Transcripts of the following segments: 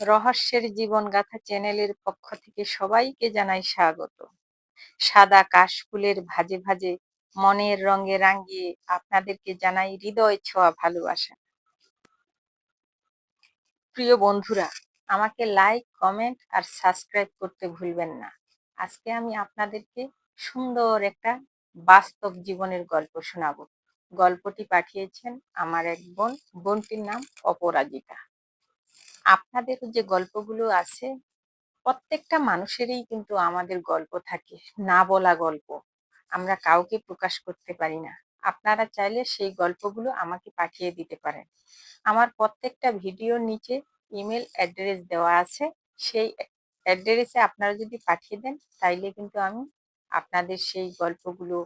রহস্যের জীবন জীবনগাথা চ্যানেলের পক্ষ থেকে সবাইকে জানাই স্বাগত। সাদা কাশফুলের ভাজে ভাজে মনের রঙে রাঙিয়ে আপনাদেরকে জানাই হৃদয় ছোঁয়া ভালোবাসা। প্রিয় বন্ধুরা, আমাকে লাইক কমেন্ট আর সাবস্ক্রাইব করতে ভুলবেন না। আজকে আমি আপনাদেরকে সুন্দর একটা বাস্তব জীবনের গল্প শোনাবো। গল্পটি পাঠিয়েছেন আমার এক বোন। বোনটির নাম অপরাজিতা। আপনাদের যে গল্পগুলো আছে, প্রত্যেকটা মানুষেরই কিন্তু আমাদের গল্প থাকে, না বলা গল্প। আমরা কাউকে প্রকাশ করতে পারি না। আপনারা চাইলে সেই গল্পগুলো আমাকে পাঠিয়ে দিতে পারেন। আমার প্রত্যেকটা ভিডিওর নিচে ইমেল অ্যাড্রেস দেওয়া আছে। সেই অ্যাড্রেসে আপনারা যদি পাঠিয়ে দেন, তাইলে কিন্তু আমি আপনাদের সেই গল্পগুলো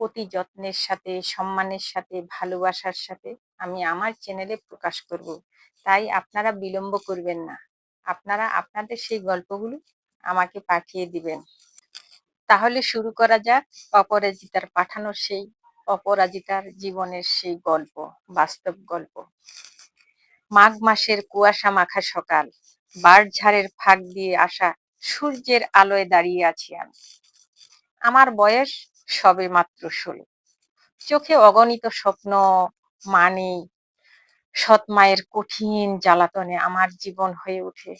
অতি যত্নের সাথে, সম্মানের সাথে, ভালোবাসার সাথে আমি আমার চ্যানেলে প্রকাশ করব। তাই আপনারা বিলম্ব করবেন না। আপনারা আপনাদের সেই গল্পগুলো আমাকে পাঠিয়ে দিবেন। তাহলে শুরু করা যাক অপরাজিতার পাঠানোর সেই অপরাজিতার জীবনের সেই গল্প, বাস্তব গল্প। মাঘ মাসের কুয়াশা মাখা সকাল বারঝাড়ের ফাঁক দিয়ে আসা সূর্যের আলোয় দাঁড়িয়ে আছি আমি। আমার বয়স সবে মাত্র ষোলো। চোখে অগণিত স্বপ্ন মানে সৎ মায়ের কঠিন জ্বালাতনে আমার জীবন হয়ে ওঠে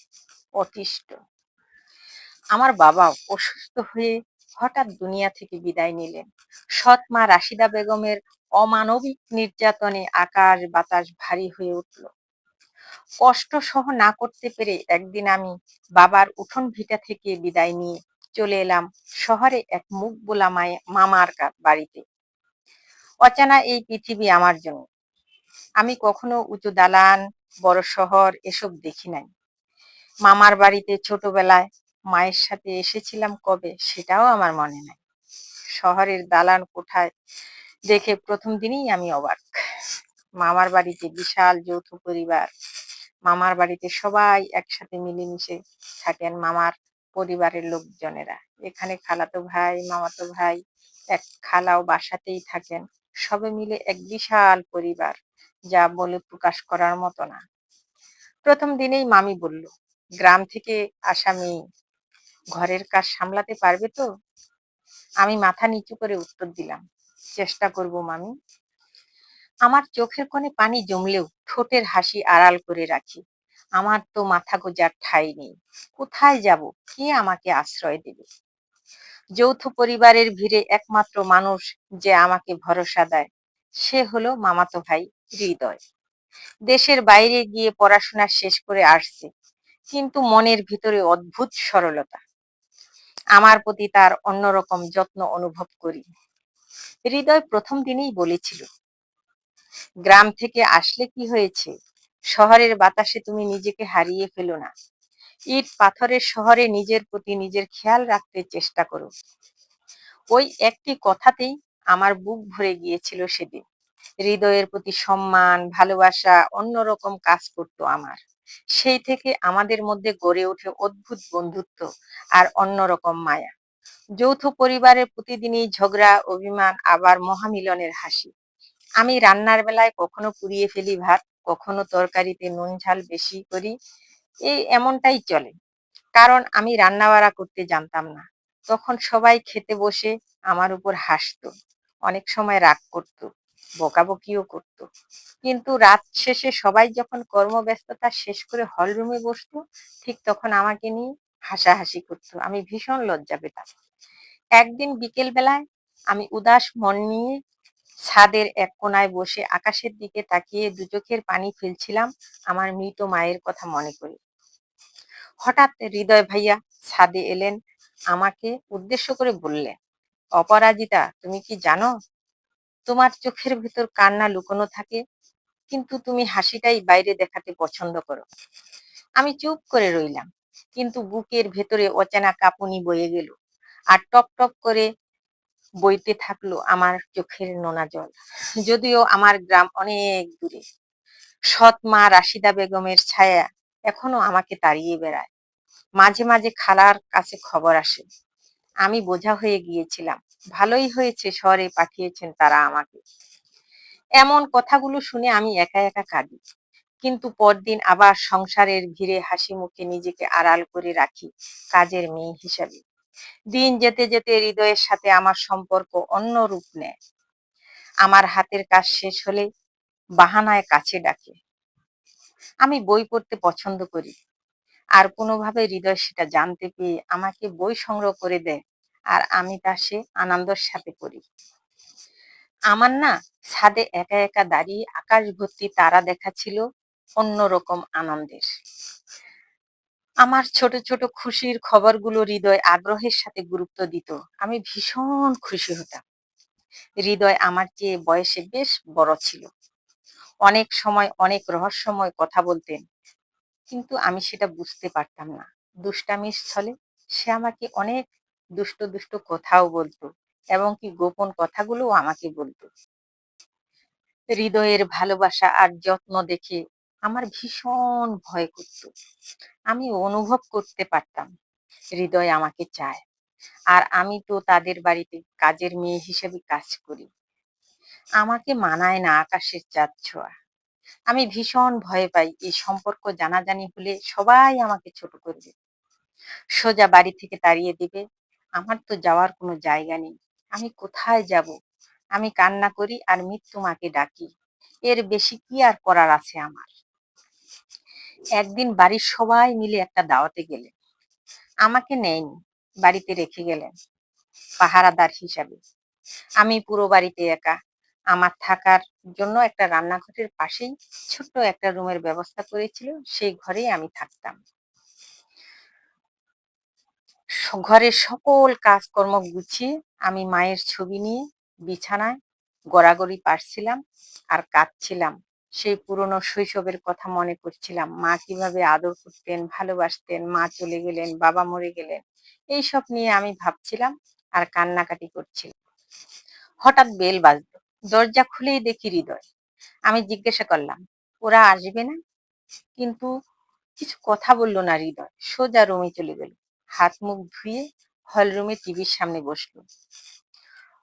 অতিষ্ঠ। আমার বাবা অসুস্থ হয়ে হঠাৎ দুনিয়া থেকে বিদায় নিলেন। সৎ মা রাশিদা বেগমের অমানবিক নির্যাতনে আকাশ বাতাস ভারী হয়ে উঠল। কষ্ট সহ না করতে পেরে একদিন আমি বাবার উঠোন ভিটা থেকে বিদায় নিয়ে চলে এলাম শহরে এক মুখ বোলা মামার বাড়িতে। অচানা এই পৃথিবী আমার জন্য। আমি কখনো উঁচু দালান, বড় শহর এসব দেখি নাই। মামার বাড়িতে ছোটবেলায় মায়ের সাথে এসেছিলাম কবে সেটাও আমার মনে নাই। শহরের দালান কোঠায় দেখে প্রথম দিনেই আমি অবাক। মামার বাড়িতে বিশাল যৌথ পরিবার। মামার বাড়িতে সবাই একসাথে মিলেমিশে থাকেন মামার পরিবারের লোকজনেরা। এখানে খালাতো ভাই, মামাতো ভাই এক খালাও বাসাতেই থাকেন। সবে মিলে এক বিশাল পরিবার। যা বলে প্রকাশ করার মতো না। প্রথম দিনেই মামি বলল, গ্রাম থেকে আসা মেয়ে, ঘরের কাজ সামলাতে পারবে তো? আমি মাথা নিচু করে উত্তর দিলাম, চেষ্টা করব মামি। আমার চোখের কোণে পানি জমলেও ঠোঁটের হাসি আড়াল করে রাখি। আমার তো মাথা গোজার ঠাই নেই। কোথায় যাব? কে আমাকে আশ্রয় দেবে? যৌথ পরিবারের ভিড়ে একমাত্র মানুষ যে আমাকে ভরসা দেয়, সে হলো মামাতো ভাই। হৃদয়। দেশের বাইরে গিয়ে পড়াশোনা শেষ করে আসছে, কিন্তু মনের ভিতরে অদ্ভুত সরলতা। আমার প্রতি তার অন্যরকম যত্ন অনুভব করি। হৃদয় প্রথম দিনেই বলেছিল, গ্রাম থেকে আসলে কি হয়েছে? শহরের বাতাসে তুমি নিজেকে হারিয়ে ফেলো না। ইট পাথরের শহরে নিজের প্রতি নিজের খেয়াল রাখতে চেষ্টা করো। ওই একটি কথাতেই আমার বুক ভরে গিয়েছিল সেদিন। হৃদয়ের প্রতি সম্মান, ভালোবাসা অন্যরকম কাজ করতো আমার। সেই থেকে আমাদের মধ্যে গড়ে ওঠে অদ্ভুত বন্ধুত্ব আর অন্যরকম মায়া। যৌথ পরিবারের প্রতিদিনই ঝগড়া, অভিমান, আবার মহামিলনের হাসি। আমি রান্নার বেলায় কখনো পুড়িয়ে ফেলি ভাত, কখনো তরকারিতে নুন ঝাল বেশি করি। এই এমনটাই চলে। কারণ আমি রান্নাবাড়া করতে জানতাম না। তখন সবাই খেতে বসে আমার উপর হাসতো, অনেক সময় রাগ করতো। বকাবকিও করত। কিন্তু রাত শেষে সবাই যখন কর্মব্যস্ততা শেষ করে হল রুমে বসতো, ঠিক তখন আমাকে নিয়ে হাসাহাসি করতো। আমি ভীষণ লজ্জা পেতাম। একদিন বিকেল বেলায় আমি উদাস মন নিয়ে ছাদের এক কোনায় বসে আকাশের দিকে তাকিয়ে দু চোখের পানি ফেলছিলাম আমার মৃত মায়ের কথা মনে করি। হঠাৎ হৃদয় ভাইয়া ছাদে এলেন, আমাকে উদ্দেশ্য করে বললেন, অপরাজিতা, তুমি কি জানো তোমার চোখের ভেতর কান্না লুকোনো থাকে, কিন্তু তুমি হাসিটাই বাইরে দেখাতে পছন্দ করো। আমি চুপ করে রইলাম, কিন্তু বুকের ভেতরে অচেনা কাঁপুনি বয়ে গেল আর টপ টপ করে বইতে থাকল আমার চোখের নোনা জল। যদিও আমার গ্রাম অনেক দূরে। সৎ মা রাশিদা বেগমের ছায়া এখনও আমাকে তাড়িয়ে বেড়ায়। মাঝে মাঝে খালার কাছে খবর আসে। আমি বোঝা হয়ে গিয়েছিলাম ভালোই হয়েছে শহরে পাঠিয়েছেন তারা আমাকে। এমন কথাগুলো শুনে আমি একা একা কাঁদি। কিন্তু পরদিন আবার সংসারের ভিড়ে হাসি মুখে নিজেকে আড়াল করে রাখি কাজের মেয়ে হিসাবে। দিন যেতে যেতে হৃদয়ের সাথে আমার সম্পর্ক অন্য রূপ নেয়। আমার হাতের কাজ শেষ হলে বাহানায় কাছে ডাকে। আমি বই পড়তে পছন্দ করি। আর কোনোভাবে হৃদয় সেটা জানতে পেয়ে আমাকে বই সংগ্রহ করে দেয়। আর আমি তা সে আনন্দের সাথে পড়ি আমার না ছাদে একা একা দাঁড়িয়ে আকাশ ভর্তি তারা দেখা ছিল অন্যরকম আনন্দের। আমার ছোট ছোট খুশির খবরগুলো হৃদয় আগ্রহের সাথে গুরুত্ব দিত। আমি ভীষণ খুশি হতাম। হৃদয় আমার চেয়ে বয়সে বেশ বড় ছিল। অনেক সময় অনেক রহস্যময় কথা বলতেন, কিন্তু আমি সেটা বুঝতে পারতাম না। দুষ্টামির ছলে সে আমাকে অনেক দুষ্ট দুষ্ট কথাও বলতো এবং কি গোপন কথাগুলোও আমাকে বলতো। হৃদয়ের ভালোবাসা আর যত্ন দেখে আমার ভীষণ ভয় করত। আমি অনুভব করতে পারতাম, হৃদয় আমাকে চায় আর আমি তো তাদের বাড়িতে কাজের মেয়ে হিসেবে কাজ করি। আমাকে মানায় না আকাশের চাঁদ ছোঁয়া। আমি ভীষণ ভয় পাই এই সম্পর্ক জানাজানি হলে সবাই আমাকে ছোট করবে। সোজা বাড়ি থেকে তাড়িয়ে দিবে আমার তো যাওয়ার কোনো জায়গা নেই। আমি কোথায় যাব? আমি কান্না করি আর মৃত্যু মাকে ডাকি। এর বেশি কি আর করার আছে আমার? একদিন বাড়ির সবাই মিলে একটা দাওয়াতে গেলেন। আমাকে নেয়নি, বাড়িতে রেখে গেলেন পাহারাদার হিসাবে। আমি পুরো বাড়িতে একা। আমার থাকার জন্য একটা রান্নাঘরের পাশেই ছোট্ট একটা রুমের ব্যবস্থা করেছিল। সেই ঘরেই আমি থাকতাম। ঘরের সকল কাজকর্ম গুছিয়ে আমি মায়ের ছবি নিয়ে বিছানায় গড়াগড়ি পারছিলাম আর কাঁদছিলাম। সেই পুরনো শৈশবের কথা মনে করছিলাম মা কীভাবে আদর করতেন, ভালোবাসতেন, মা চলে গেলেন, বাবা মরে গেলেন এইসব নিয়ে আমি ভাবছিলাম আর কান্নাকাটি করছিলাম। হঠাৎ বেল বাজলো। দরজা খুলেই দেখি হৃদয়। আমি জিজ্ঞাসা করলাম, ওরা আসবে না? কিন্তু কিছু কথা বলল না হৃদয়। সোজা রুমে চলে গেল। হাত মুখ ধুয়ে হল রুমে টিভির সামনে বসল।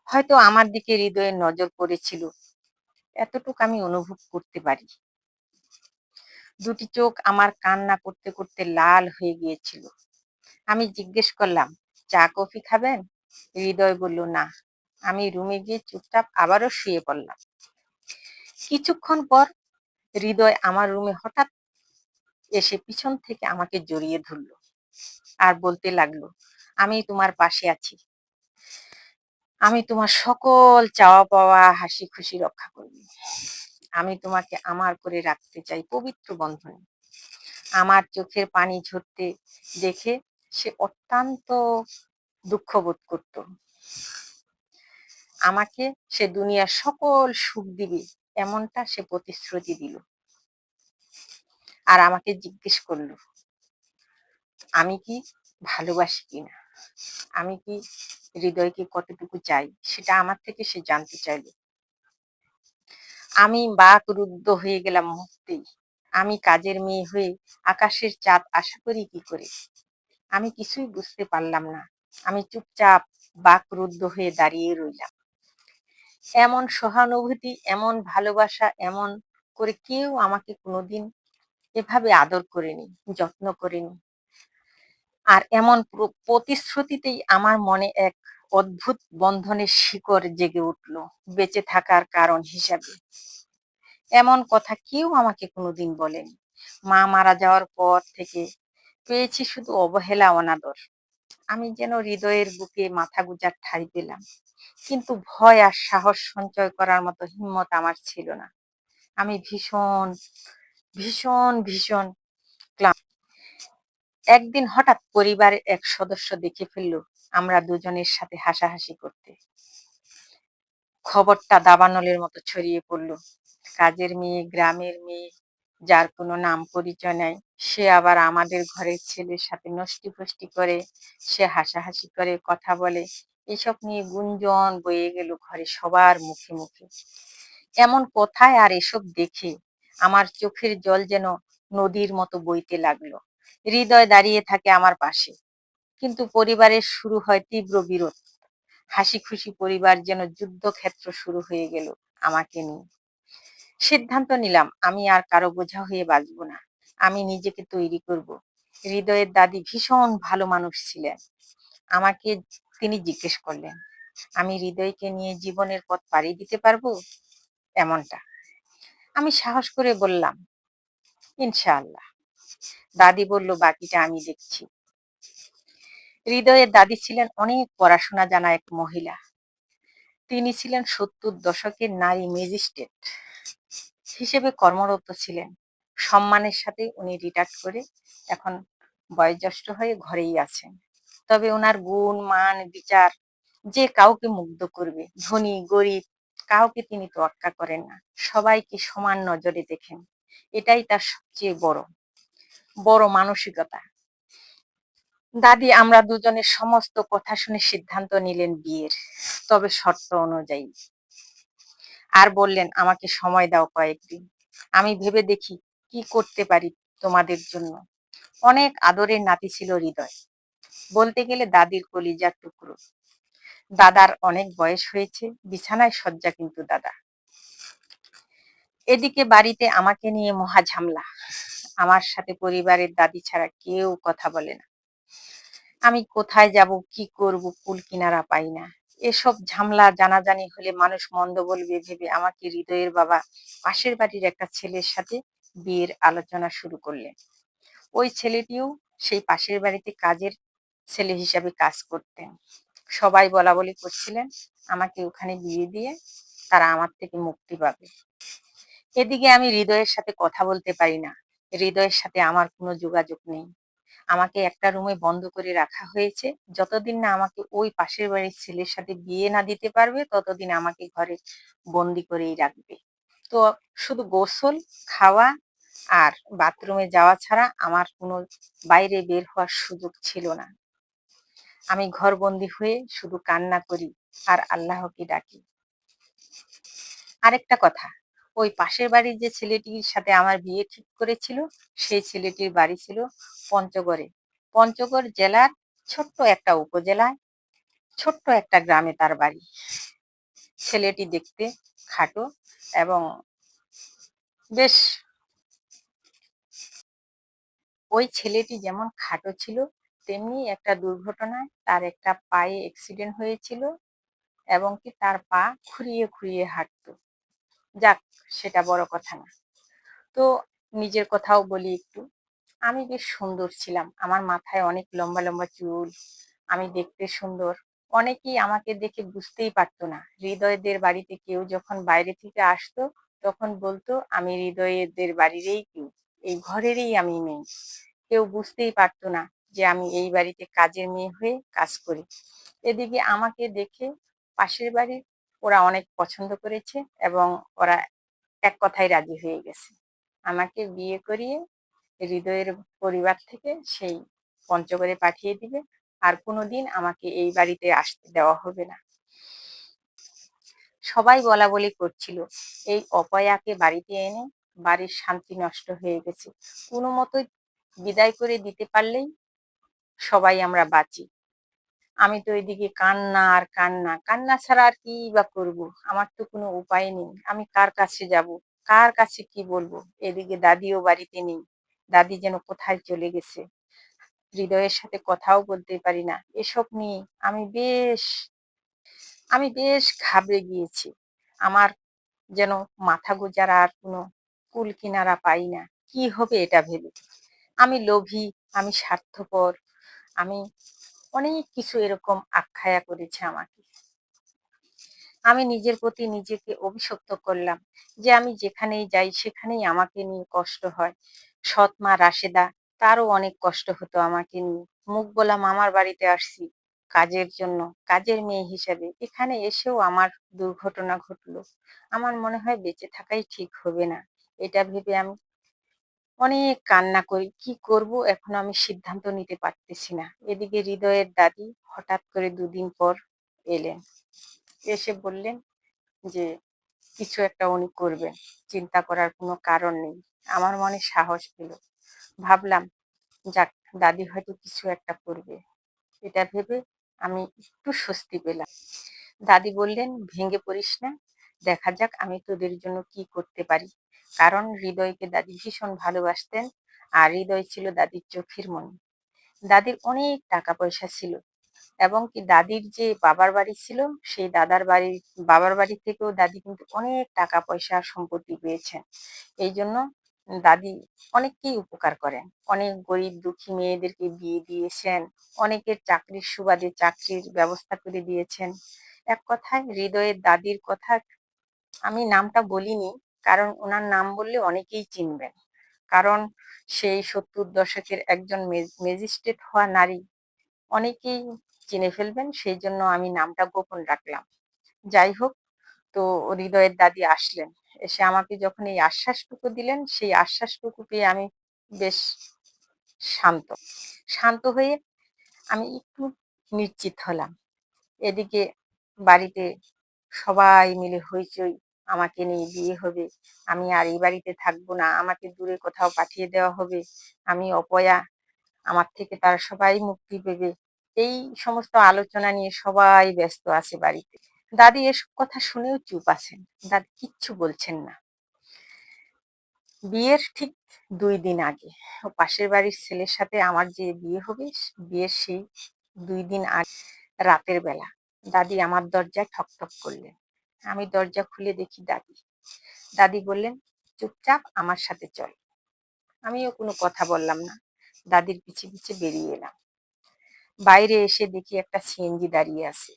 হয়তো আমার দিকে হৃদয়ের নজর পড়েছিল, এতটুকু আমি অনুভব করতে পারি। দুটি চোখ আমার কান্না করতে করতে লাল হয়ে গিয়েছিল। আমি জিজ্ঞেস করলাম, চা, কফি খাবেন? হৃদয় বলল, না। আমি রুমে গিয়ে চুপচাপ আবারও শুয়ে পড়লাম। কিছুক্ষণ পর হৃদয় আমার রুমে হঠাৎ এসে পিছন থেকে আমাকে জড়িয়ে ধরল। আর বলতে লাগল, আমি তোমার পাশে আছি। আমি তোমার সকল চাওয়া পাওয়া হাসি খুশি রক্ষা করব। আমি তোমাকে আমার করে রাখতে চাই পবিত্র বন্ধনে। আমার চোখের পানি ঝরতে দেখে সে অত্যন্ত দুঃখ বোধ করত। আমাকে সে দুনিয়ার সকল সুখ দিবে, এমনটা সে প্রতিশ্রুতি দিল। আর আমাকে জিজ্ঞেস করল আমি কি ভালোবাসি কিনা? আমি কি হৃদয়কে কতটুকু চাই? সেটা আমার থেকে সে জানতে চাইল। আমি বাক রুদ্ধ হয়ে গেলাম মুহূর্তেই। আমি কাজের মেয়ে হয়ে আকাশের চাঁদ আশা করি কি করে? আমি কিছুই বুঝতে পারলাম না। আমি চুপচাপ বাক রুদ্ধ হয়ে দাঁড়িয়ে রইলাম। এমন সহানুভূতি, এমন ভালোবাসা, এমন করে কেউ আমাকে কোনোদিন এভাবে আদর করেনি, যত্ন করেনি। আর এমন প্রতিশ্রুতিতেই আমার মনে এক অদ্ভুত বন্ধনের শিকড় জেগে উঠল বেঁচে থাকার কারণ হিসাবে। এমন কথা কেউ আমাকে কোনোদিন বলেনি। মা মারা যাওয়ার পর থেকে পেয়েছি শুধু অবহেলা, অনাদর। আমি যেন হৃদয়ের বুকে মাথা গুজার ঠাই পেলাম, কিন্তু ভয় আর সাহস সঞ্চয় করার মতো হিম্মত আমার ছিল না। আমি ভীষণ ভীষণ ভীষণ ক্লান্ত একদিন হঠাৎ পরিবারের এক সদস্য দেখে ফেলল, আমরা দুজনের সাথে হাসাহাসি করতে। খবরটা দাবানলের মতো ছড়িয়ে পড়ল। কাজের মেয়ে, গ্রামের মেয়ে, যার কোনো নাম পরিচয় নাই, সে আবার আমাদের ঘরের ছেলের সাথে নষ্টি ফষ্টি করে, সে হাসাহাসি করে, কথা বলে। এসব নিয়ে গুঞ্জন বয়ে গেল ঘরে সবার মুখে মুখে। এমন কথায় আর এসব দেখে আমার চোখের জল যেন নদীর মতো বইতে লাগল। হৃদয় দাঁড়িয়ে থাকে আমার পাশে। কিন্তু পরিবারের শুরু হয় তীব্র বিরোধ। হাসি খুশি পরিবার যেন যুদ্ধক্ষেত্র শুরু হয়ে গেল আমাকে নিয়ে। সিদ্ধান্ত নিলাম, আমি আর কারও বোঝা হয়ে বাঁচব না। আমি নিজেকে তৈরি করব। হৃদয়ের দাদি ভীষণ ভালো মানুষ ছিলেন। আমাকে তিনি জিজ্ঞেস করলেন, আমি হৃদয়কে নিয়ে জীবনের পথ পাড়ি দিতে পারব? এমনটা। আমি সাহস করে বললাম, ইনশাআল্লাহ। দাদি বলল, বাকিটা আমি দেখছি। হৃদয়ের দাদি ছিলেন অনেক পড়াশোনা জানা এক মহিলা। তিনি ছিলেন সত্তর দশকের নারী ম্যাজিস্ট্রেট হিসেবে কর্মরত ছিলেন। সম্মানের সাথে উনি রিটায়ার করে এখন বয়োজ্যেষ্ঠ হয়ে ঘরেই আছেন। তবে ওনার গুণ, মান, বিচার যে কাউকে মুগ্ধ করবে, ধনী, গরিব, কাউকে তিনি তোয়াক্কা করেন না। সবাইকে সমান নজরে দেখেন। এটাই তার সবচেয়ে বড় বড় মানসিকতা। দাদি, আমরা দুজনের সমস্ত কথা শুনে সিদ্ধান্ত নিলেন বিয়ের, তবে শর্ত অনুযায়ী। আর বললেন, আমাকে সময় দাও কয়েকদিন। আমি ভেবে দেখি কি করতে পারি তোমাদের জন্য। অনেক আদরের নাতি ছিল হৃদয়। বলতে গেলে দাদির কলিজার টুকরো। দাদার অনেক বয়স হয়েছে, বিছানায় শয্যা কিন্তু দাদা। এদিকে বাড়িতে আমাকে নিয়ে মহা ঝামলা। আমার সাথে পরিবারের দাদি ছাড়া কেউ কথা বলে না। আমি কোথায় যাব, কি করব, কুল কিনারা পাই না। এসব ঝামলা, জানাজানি হলে মানুষ মন্দ বলবে ভেবে আমাকে হৃদয়ের বাবা পাশের বাড়ির একটা ছেলের সাথে বিয়ের আলোচনা শুরু করলেন। ওই ছেলেটিও সেই পাশের বাড়িতে কাজের ছেলে হিসাবে কাজ করতেন। সবাই বলা বলি করছিলেন, আমাকে ওখানে বিয়ে দিয়ে তারা আমার থেকে মুক্তি পাবে। এদিকে আমি হৃদয়ের সাথে কথা বলতে পারি না। হৃদয়ের সাথে আমার কোনো যোগাযোগ নেই। আমাকে একটা রুমে বন্ধ করে রাখা হয়েছে। যতদিন না আমাকে ওই পাশের বাড়ির ছেলের সাথে বিয়ে না দিতে পারবে, ততদিন আমাকে ঘরে বন্দি করেই রাখবে। তো শুধু গোসল, খাওয়া আর বাথরুমে যাওয়া ছাড়া আমার কোনো বাইরে বের হওয়ার সুযোগ ছিল না। আমি ঘরবন্দি হয়ে শুধু কান্না করি আর আল্লাহকে ডাকি। আরেকটা কথা ওই পাশের বাড়ির যে ছেলেটির সাথে আমার বিয়ে ঠিক করেছিল, সেই ছেলেটির বাড়ি ছিল পঞ্চগড়ে। পঞ্চগড় জেলার ছোট্ট একটা উপজেলায়, ছোট্ট একটা গ্রামে তার বাড়ি। ছেলেটি দেখতে খাটো এবং বেশ ওই ছেলেটি যেমন খাটো ছিল, তেমনি একটা দুর্ঘটনায় তার একটা পায়ে অ্যাক্সিডেন্ট হয়েছিল এবং কি তার পা খুঁড়িয়ে খুঁড়িয়ে হাঁটতো। যাক, সেটা বড় কথা না। তো নিজের কথাও বলি একটু। আমি বেশ সুন্দর ছিলাম। আমার মাথায় অনেক লম্বা লম্বা চুল। আমি দেখতে সুন্দর। অনেকেই আমাকে দেখে বুঝতেই পারতো না। হৃদয়দের বাড়িতে কেউ যখন বাইরে থেকে আসতো, তখন বলতো, আমি হৃদয়দের বাড়িরই কেউ। এই ঘরেরই আমি মেয়ে। কেউ বুঝতেই পারতো না যে আমি এই বাড়িতে কাজের মেয়ে হয়ে কাজ করি। এদিকে আমাকে দেখে পাশের বাড়ির ওরা অনেক পছন্দ করেছে এবং ওরা এক কথায় রাজি হয়ে গেছে। আমাকে বিয়ে করিয়ে হৃদয়ের পরিবার থেকে সেই পঞ্চগড়ে পাঠিয়ে দিবে। আর কোনোদিন আমাকে এই বাড়িতে আসতে দেওয়া হবে না। সবাই বলা বলি করছিল, এই অপয়াকে বাড়িতে এনে বাড়ির শান্তি নষ্ট হয়ে গেছে। কোনো মতোই বিদায় করে দিতে পারলেই সবাই আমরা বাঁচি। আমি তো এদিকে কান্না আর কান্না। কান্না ছাড়া আর কি বা করব? আমার তো কোনো উপায় নেই। আমি কার কাছে যাব? কার কাছে কি বলব? এদিকে দাদিও বাড়িতে নেই। দাদি যেন কোথায় চলে গেছে? হৃদয়ের সাথে কথাও বলতে পারি না। এসব নিয়ে আমি বেশ আমি বেশ ঘাবড়ে গিয়েছি। আমার যেন মাথা গোজার আর কোনো কুল কিনারা পাই না। কি হবে এটা ভেবে? আমি লোভী, আমি স্বার্থপর, আমি অনেক কিছু এরকম আখ্যায়া করেছে আমাকে। আমি নিজের প্রতি নিজেকে অভিশপ্ত করলাম যে আমি যেখানেই যাই সেখানেই আমাকে নিয়ে কষ্ট হয়। সৎ মা রাশেদা, তারও অনেক কষ্ট হতো আমাকে নিয়ে। মুখ বলা মামার বাড়িতে আসছি কাজের জন্য, কাজের মেয়ে হিসাবে। এখানে এসেও আমার দুর্ঘটনা ঘটলো। আমার মনে হয় বেঁচে থাকাই ঠিক হবে না। এটা ভেবে আমি অনেক কান্না করি, কি করব? এখন আমি সিদ্ধান্ত নিতে পারতেছি না। এদিকে হৃদয়ের দাদি হঠাৎ করে দুদিন পর এলেন। এসে বললেন যে, কিছু একটা উনি করবেন, চিন্তা করার কোনো কারণ নেই। আমার মনে সাহস পেল। ভাবলাম, যাক, দাদি হয়তো কিছু একটা করবে। এটা ভেবে আমি একটু স্বস্তি পেলাম। দাদি বললেন, ভেঙে পড়িস না, দেখা যাক আমি তোদের জন্য কি করতে পারি। কারণ হৃদয়কে দাদি ভীষণ ভালোবাসতেন আর হৃদয় ছিল দাদির চোখের মনি। দাদির অনেক টাকা পয়সা ছিল এবং কি দাদির যে বাবার বাড়ি ছিল, সেই দাদার বাড়ি বাবার বাড়ি থেকেও দাদি কিন্তু অনেক টাকা পয়সা সম্পত্তি পেয়েছেন। এই জন্য দাদি অনেককেই উপকার করেন। অনেক গরিব দুঃখী মেয়েদেরকে বিয়ে দিয়েছেন, অনেকের চাকরির সুবাদে চাকরির ব্যবস্থা করে দিয়েছেন। এক কথায় হৃদয়ের দাদির কথা আমি নামটা বলিনি কারণ ওনার নাম বললে অনেকেই চিনবেন। কারণ সেই সত্তর দশকের একজন ম্যাজিস্ট্রেট হওয়া নারী অনেকেই চিনে ফেলবেন, সেই জন্য আমি নামটা গোপন রাখলাম। যাই হোক, তো হৃদয়ের দাদি আসলেন। এসে আমাকে যখন এই আশ্বাসটুকু দিলেন, সেই আশ্বাসটুকু পেয়ে আমি বেশ শান্ত। শান্ত হয়ে আমি একটু নিশ্চিত হলাম। এদিকে বাড়িতে সবাই মিলে হইচই আমাকে নিয়ে বিয়ে হবে। আমি আর এই বাড়িতে থাকব না। আমাকে দূরে কোথাও পাঠিয়ে দেওয়া হবে। আমি অপয়া। আমার থেকে তারা সবাই মুক্তি পেবে। এই সমস্ত আলোচনা নিয়ে সবাই ব্যস্ত আছে বাড়িতে। দাদি, এসব কথা শুনেও চুপ আছেন। দাদি কিচ্ছু বলছেন না। বিয়ের ঠিক দুই দিন আগে। ও পাশের বাড়ির ছেলের সাথে আমার যে বিয়ে হবে, বিয়ের সেই দুই দিন আগে, রাতের বেলা। দাদি আমার দরজায় ঠক ঠক করলেন। আমি দরজা খুলে দেখি দাদি। দাদি বললেন, চুপচাপ আমার সাথে চল। আমিও কোনো কথা বললাম না। দাদির পিছে পিছে বেরিয়ে এলাম। বাইরে এসে দেখি একটা সিএনজি দাঁড়িয়ে আছে।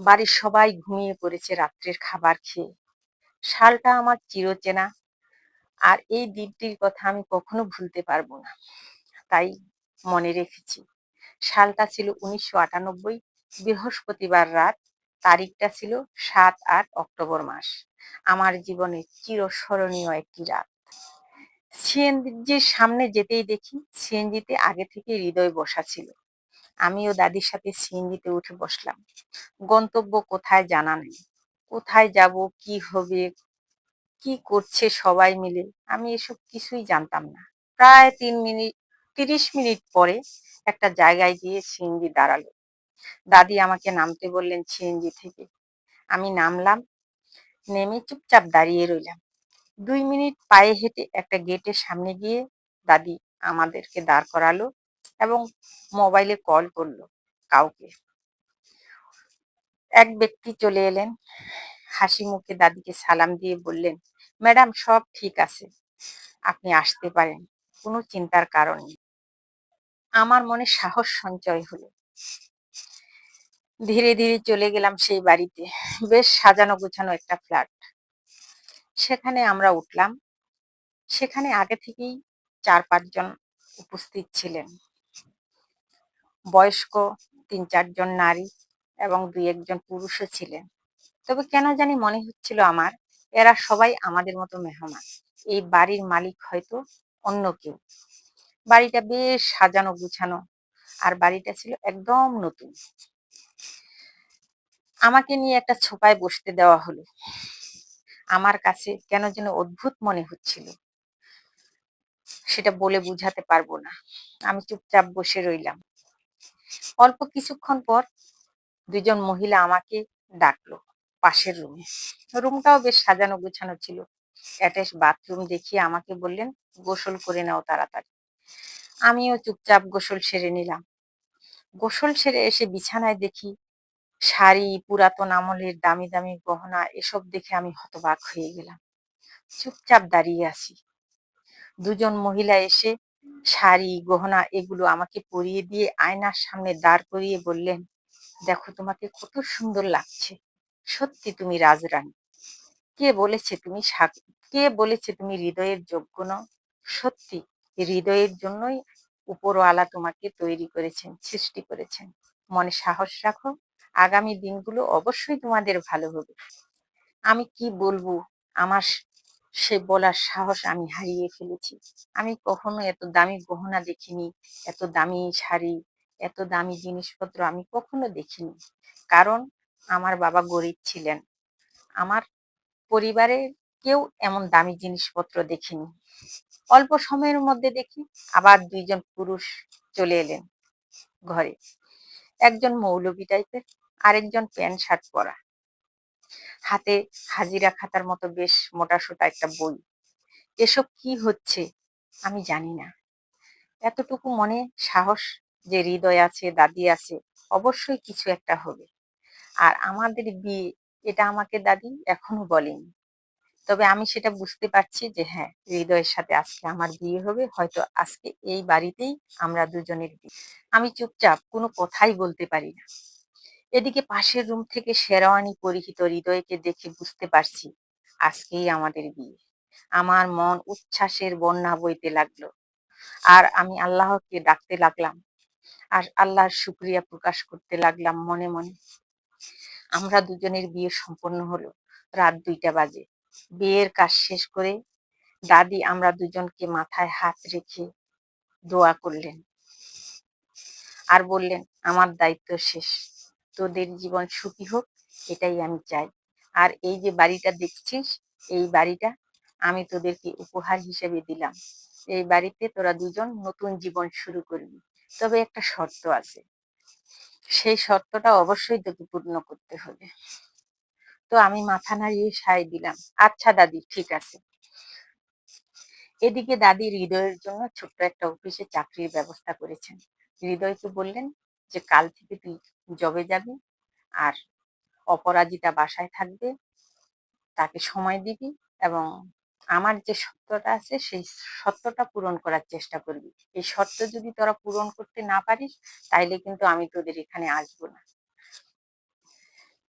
বাড়ির সবাই ঘুমিয়ে পড়েছে রাত্রের খাবার খেয়ে। শালটা আমার চিরচেনা। আর এই দিনটির কথা আমি কখনো ভুলতে পারব না। তাই মনে রেখেছি। সালটা ছিল উনিশশো আটানব্বই বৃহস্পতিবার রাত। তারিখটা ছিল সাত আট অক্টোবর মাস। আমার জীবনে চিরস্মরণীয় একটি রাত। সিএনজির সামনে যেতেই দেখি, সিএনজিতে আগে থেকে হৃদয় বসা ছিল। আমিও দাদির সাথে সিএনজিতে উঠে বসলাম। গন্তব্য কোথায় জানা নেই। কোথায় যাব, কি হবে, কি করছে সবাই মিলে আমি এসব কিছুই জানতাম না। প্রায় তিন মিনিট, তিরিশ মিনিট পরে একটা জায়গায় গিয়ে সিএনজি দাঁড়াল। দাদি আমাকে নামতে বললেন সিএনজি থেকে। আমি নামলাম, নেমে চুপচাপ দাঁড়িয়ে রইলাম। দুই মিনিট পায়ে হেঁটে একটা গেটের সামনে গিয়ে দাদি আমাদেরকে দাঁড় করালো এবং মোবাইলে কল করল কাউকে। এক ব্যক্তি চলে এলেন। হাসি মুখে দাদিকে সালাম দিয়ে বললেন, ম্যাডাম, সব ঠিক আছে। আপনি আসতে পারেন। কোনো চিন্তার কারণ নেই। আমার মনে সাহস সঞ্চয় হলো। ধীরে ধীরে চলে গেলাম সেই বাড়িতে। বেশ সাজানো গোছানো একটা ফ্ল্যাট সেখানে আমরা উঠলাম। সেখানে আগে থেকেই চার পাঁচজন উপস্থিত ছিলেন। বয়স্ক তিন চারজন নারী এবং দুই একজন পুরুষও ছিলেন। তবে কেন জানি মনে হচ্ছিল আমার, এরা সবাই আমাদের মতো মেহমান। এই বাড়ির মালিক হয়তো অন্য কেউ। বাড়িটা বেশ সাজানো গুছানো। আর বাড়িটা ছিল একদম নতুন। আমাকে নিয়ে একটা ছোপায় বসতে দেওয়া হলো। আমার কাছে কেন যেন অদ্ভুত মনে হচ্ছিল। সেটা বলে বুঝাতে পারব না। আমি চুপচাপ বসে রইলাম। অল্প কিছুক্ষণ পর দুজন মহিলা আমাকে ডাকলো পাশের রুমে। রুমটাও বেশ সাজানো গোছানো ছিল। অ্যাটাচ বাথরুম দেখিয়ে আমাকে বললেন, গোসল করে নাও তাড়াতাড়ি। আমিও চুপচাপ গোসল সেরে নিলাম। গোসল সেরে এসে বিছানায় দেখি শাড়ি, পুরাতন আমলের দামি দামি গহনা, এসব দেখে আমি হতবাক হয়ে গেলাম। চুপচাপ দাঁড়িয়ে আছি। দুজন মহিলা এসে শাড়ি, গহনা এগুলো আমাকে পরিয়ে দিয়ে আয়নার সামনে দাঁড় করিয়ে বললেন, দেখো তোমাকে কত সুন্দর লাগছে। সত্যি তুমি রাজরানী। কে বলেছে তুমি কে বলেছে তুমি হৃদয়ের যোগ্য নও? সত্যি, হৃদয়ের জন্যই উপরওয়ালা তোমাকে তৈরি করেছেন, সৃষ্টি করেছেন। মনে সাহস রাখো আগামী দিনগুলো অবশ্যই তোমাদের ভালো হবে। আমি কি বলব? আমার সে বলার সাহস আমি হারিয়ে ফেলেছি। আমি কখনো এত দামি গহনা দেখিনি, এত দামি শাড়ি, এত দামি জিনিসপত্র আমি কখনো দেখিনি। কারণ আমার বাবা গরিব ছিলেন। আমার পরিবারে কেউ এমন দামি জিনিসপত্র দেখিনি। অল্প সময়ের মধ্যে দেখি আবার দুইজন পুরুষ চলে এলেন ঘরে। একজন মৌলবী টাইপের আরেকজন প্যান্ট শার্ট পরা। হাতে হাজিরা খাতার মতো বেশ মোটা সোটা একটা বই। এসব কি হচ্ছে আমি জানি না। এতটুকু মনে সাহস যে হৃদয় আছে, দাদি আছে, অবশ্যই কিছু একটা হবে। আর আমাদের বিয়ে, এটা আমাকে দাদি এখনও বলেনি। তবে আমি সেটা বুঝতে পারছি যে হ্যাঁ হৃদয়ের সাথে আজকে আমার বিয়ে হবে, হয়তো আজকে এই বাড়িতেই আমরা দুজনের বিয়ে। আমি চুপচাপ কোনো কথাই বলতে পারি না। এদিকে পাশের রুম থেকে শেরওয়ানি পরিহিত হৃদয়কে দেখে বুঝতে পারছি, আজকেই আমাদের বিয়ে। আমার মন উচ্ছ্বাসের বন্যা বইতে লাগল। আর আমি আল্লাহকে ডাকতে লাগলাম, আর আল্লাহর শুক্রিয়া প্রকাশ করতে লাগলাম মনে মনে। আমরা দুজনের বিয়ে সম্পন্ন হলো রাত দুইটা বাজে। বিয়ের কাজ শেষ করে দাদি আমরা দুজনকে মাথায় হাত রেখে দোয়া করলেন। আর বললেন, আমার দায়িত্ব শেষ। তোদের জীবন সুখী হোক, এটাই আমি চাই। আর এই যে বাড়িটা দেখছিস, এই বাড়িটা আমি তোদেরকে উপহার হিসেবে দিলাম। এই বাড়িতে তোরা দুজন নতুন জীবন শুরু করবি। তবে একটা শর্ত আছে। সেই শর্তটা অবশ্যই তোকে পূর্ণ করতে হবে। তো আমি মাথা নাড়িয়ে সায় দিলাম। আচ্ছা দাদি, ঠিক আছে। এদিকে দাদি হৃদয়ের জন্য ছোট্ট একটা অফিসে চাকরির ব্যবস্থা করেছেন। হৃদয়কে বললেন যে, কাল থেকে তুই জবে যাবি আর অপরাজিতা বাসায় থাকবে। তাকে সময় দিবি এবং আমার যে সত্যটা আছে, সেই সত্যটা পূরণ করার চেষ্টা করবি। এই সত্য যদি তোরা পূরণ করতে না পারিস, তাইলে কিন্তু আমি তোদের এখানে আসব না।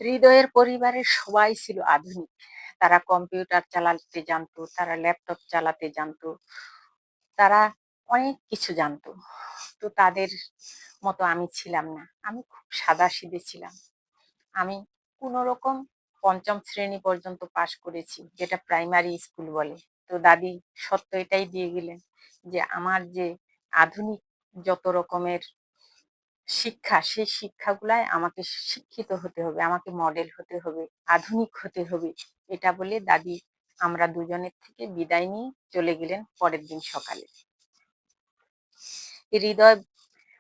হৃদয়ের পরিবারের সবাই ছিল আধুনিক। তারা কম্পিউটার চালাতে জানতো, তারা ল্যাপটপ চালাতে জানতো, তারা অনেক কিছু জানতো। তো তাদের মতো আমি ছিলাম না। আমি খুব সাদা সিধে ছিলাম। আমি কোনো রকম পঞ্চম শ্রেণি পর্যন্ত পাশ করেছি, যেটা প্রাইমারি স্কুল বলে। তো দাদি সত্য এটাই দিয়ে গেলেন যে, আমার যে আধুনিক যত রকমের শিক্ষা, সেই শিক্ষাগুলায় আমাকে শিক্ষিত হতে হবে, আমাকে মডেল হতে হবে, আধুনিক হতে হবে, এটা বলে দাদি আমরা দুজনের থেকে বিদায় নিয়ে চলে গেলেন পরের দিন সকালে। হৃদয়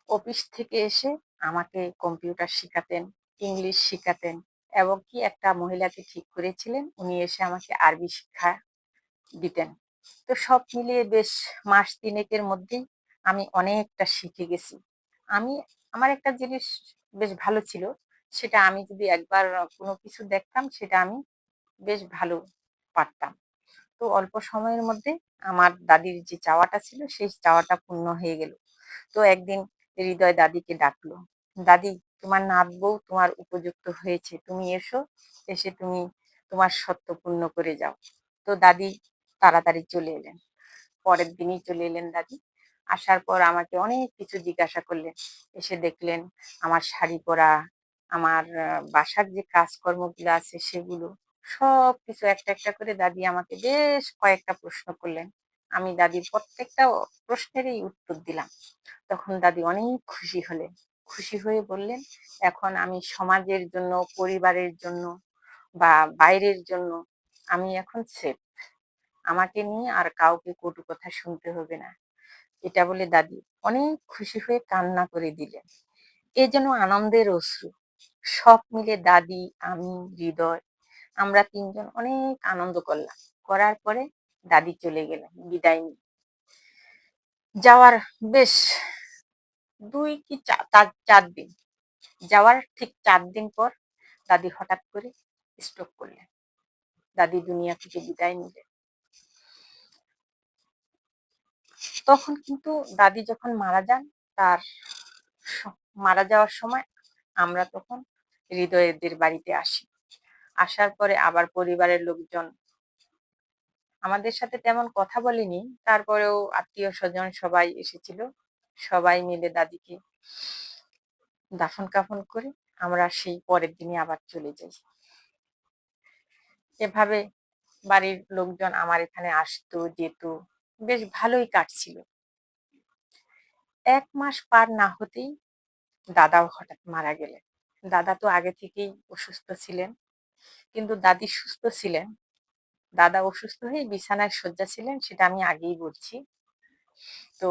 অফিস থেকে এসে আমাকে কম্পিউটার শেখাতেন, ইংলিশ শেখাতেন এবং কি একটা মহিলাকে ঠিক করেছিলেন, উনি এসে আমাকে আরবি শিক্ষা দিতেন। তো সব মিলিয়ে বেশ মাস তিনেকের মধ্যেই আমি অনেকটা শিখে গেছি। আমি, আমার একটা জিনিস বেশ ভালো ছিল, সেটা আমি যদি একবার কোনো কিছু দেখতাম, সেটা আমি বেশ ভালো পারতাম। তো অল্প সময়ের মধ্যে আমার দাদির যে চাওয়াটা ছিল, সেই চাওয়াটা পূর্ণ হয়ে গেল। তো একদিন হৃদয় দাদিকে ডাকলো। দাদি, তোমার নাত বউ তোমার উপযুক্ত হয়েছে, তুমি এসো, এসে তুমি তোমার সত্য পূর্ণ করে যাও। তো দাদি তাড়াতাড়ি চলে এলেন। পরের দিনই চলে এলেন দাদি। আসার পর আমাকে অনেক কিছু জিজ্ঞাসা করলেন। এসে দেখলেন আমার শাড়ি পরা, আমার বাসার যে কাজকর্মগুলো আছে সেগুলো সব কিছু একটা একটা করে দাদি আমাকে বেশ কয়েকটা প্রশ্ন করলেন। আমি দাদির প্রত্যেকটা প্রশ্নেরই উত্তর দিলাম। তখন দাদি অনেক খুশি হলেন। খুশি হয়ে বললেন, এখন আমি সমাজের জন্য, পরিবারের জন্য বা বাইরের জন্য আমি এখন সেফ আমাকে নিয়ে আর কাউকে কটু কথা শুনতে হবে না। এটা বলে দাদি অনেক খুশি হয়ে কান্না করে দিলেন। এ যেন আনন্দের অশ্রু। সব মিলে দাদি, আমি, হৃদয়, আমরা তিনজন অনেক আনন্দ করলাম। করার পরে দাদি চলে গেলেন, বিদায় নিয়ে। যাওয়ার বেশ দুই কি চার দিন। যাওয়ার ঠিক চার দিন পর দাদি হঠাৎ করে স্ট্রোক করলেন। দাদি দুনিয়া থেকে বিদায় নিলেন। তখন কিন্তু দাদি যখন মারা যান, তার মারা যাওয়ার সময় আমরা তখন হৃদয়দের বাড়িতে আসি। আসার পরে আবার পরিবারের লোকজন আমাদের সাথে তেমন কথা বলেনি। তারপরেও আত্মীয় স্বজন সবাই এসেছিল। সবাই মিলে দাদিকে দাফন কাফন করে আমরা সেই পরের দিনই আবার চলে যাই। এভাবে বাড়ির লোকজন আমার এখানে আসতো, যেত। বেশ ভালোই কাটছিল। এক মাস পার না হতেই দাদাও হঠাৎ মারা গেলেন। দাদা তো আগে থেকেই অসুস্থ ছিলেন। কিন্তু দাদি সুস্থ ছিলেন। দাদা অসুস্থ হয়ে বিছানায় শয্যা ছিলেন, সেটা আমি আগেই বলছি। তো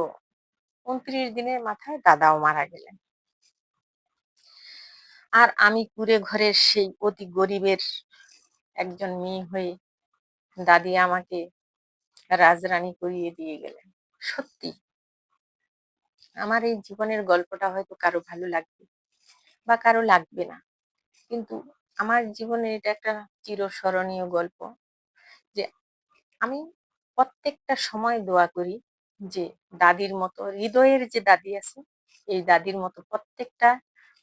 উনত্রিশ দিনের মাথায় দাদাও মারা গেলেন। আর আমি কুড়ে ঘরের সেই অতি গরিবের একজন মেয়ে হয়ে দাদি আমাকে রাজরানী করিয়ে দিয়ে গেলেন। সত্যি। আমার এই জীবনের গল্পটা হয়তো কারও ভালো লাগবে বা কারও লাগবে না। কিন্তু আমার জীবনে এটা একটা চিরস্মরণীয় গল্প। যে আমি প্রত্যেকটা সময় দোয়া করি যে দাদির মতো, হৃদয়ের যে দাদি আছে, এই দাদির মতো প্রত্যেকটা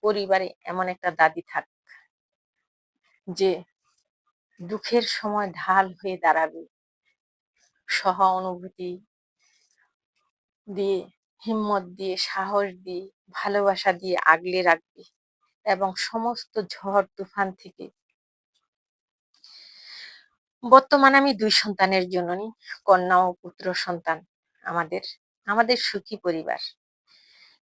পরিবারে এমন একটা দাদি থাক যে দুঃখের সময় ঢাল হয়ে দাঁড়াবে, সহ অনুভূতি দিয়ে, হিম্মত দিয়ে, সাহস দিয়ে, ভালোবাসা দিয়ে আগলে রাখবে এবং সমস্ত ঝড় তুফান থেকে বর্তমানে আমি দুই সন্তানের জননী, কন্যা ও পুত্র সন্তান। আমাদের আমাদের সুখী পরিবার।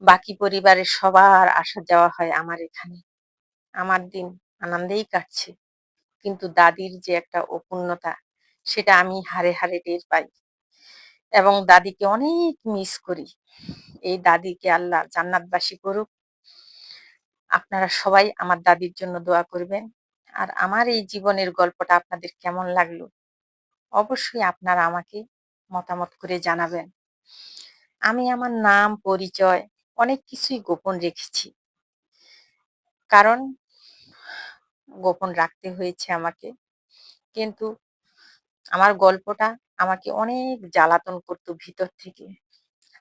বাকি পরিবারের সবার আসা যাওয়া হয় আমার এখানে। আমার দিন আনন্দেই কাটছে। কিন্তু দাদির যে একটা অপূর্ণতা, সেটা আমি হারে হারে টের পাই। এবং দাদিকে অনেক মিস করি। এই দাদিকে আল্লাহ জান্নাতবাসী করুক। আপনারা সবাই আমার দাদির জন্য দোয়া করবেন। আর আমার এই জীবনের গল্পটা আপনাদের কেমন লাগল? অবশ্যই আপনারা আমাকে মতামত করে জানাবেন। আমি আমার নাম, পরিচয় অনেক কিছুই গোপন রেখেছি। কারণ গোপন রাখতে হয়েছে আমাকে। কিন্তু আমার গল্পটা আমাকে অনেক জ্বালাতন করতো ভিতর থেকে।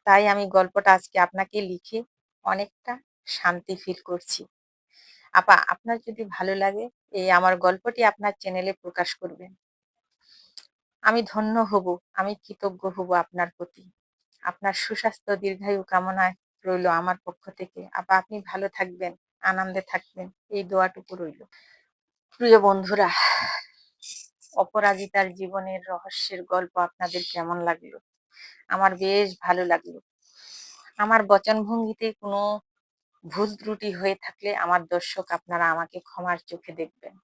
তাই আমি গল্পটা আজকে আপনাকে লিখে অনেকটা শান্তি ফিল করছি। আপা, আপনার যদি ভালো লাগে, এই আমার গল্পটি আপনার চ্যানেলে প্রকাশ করবেন। আমি ধন্য হব, আমি কৃতজ্ঞ হব আপনার প্রতি। আপনার সুস্বাস্থ্য, দীর্ঘায়ু কামনায় রইল আমার পক্ষ থেকে। আপা, আপনি ভালো থাকবেন, আনন্দে থাকবেন, এই দোয়াটুকু রইল। প্রিয় বন্ধুরা, অপরাজিতার জীবনের রহস্যের গল্প আপনাদের কেমন লাগল? আমার বেশ ভালো লাগল। আমার বচনভঙ্গিতে কোনো ভুল ত্রুটি হয়ে থাকলে আমার দর্শক আপনারা আমাকে ক্ষমার চোখে দেখবেন।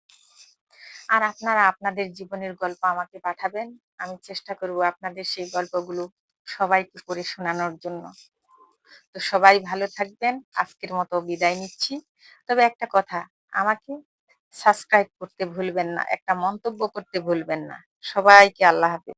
আর আপনারা আপনাদের জীবনের গল্প আমাকে পাঠাবেন। আমি চেষ্টা করব আপনাদের সেই গল্পগুলো সবাইকে করে শোনানোর জন্য। তো সবাই ভালো থাকবেন। আজকের মতো বিদায় নিচ্ছি। তবে একটা কথা, আমাকে সাবস্ক্রাইব করতে ভুলবেন না, একটা মন্তব্য করতে ভুলবেন না। সবাইকে আল্লাহ হাফিজ।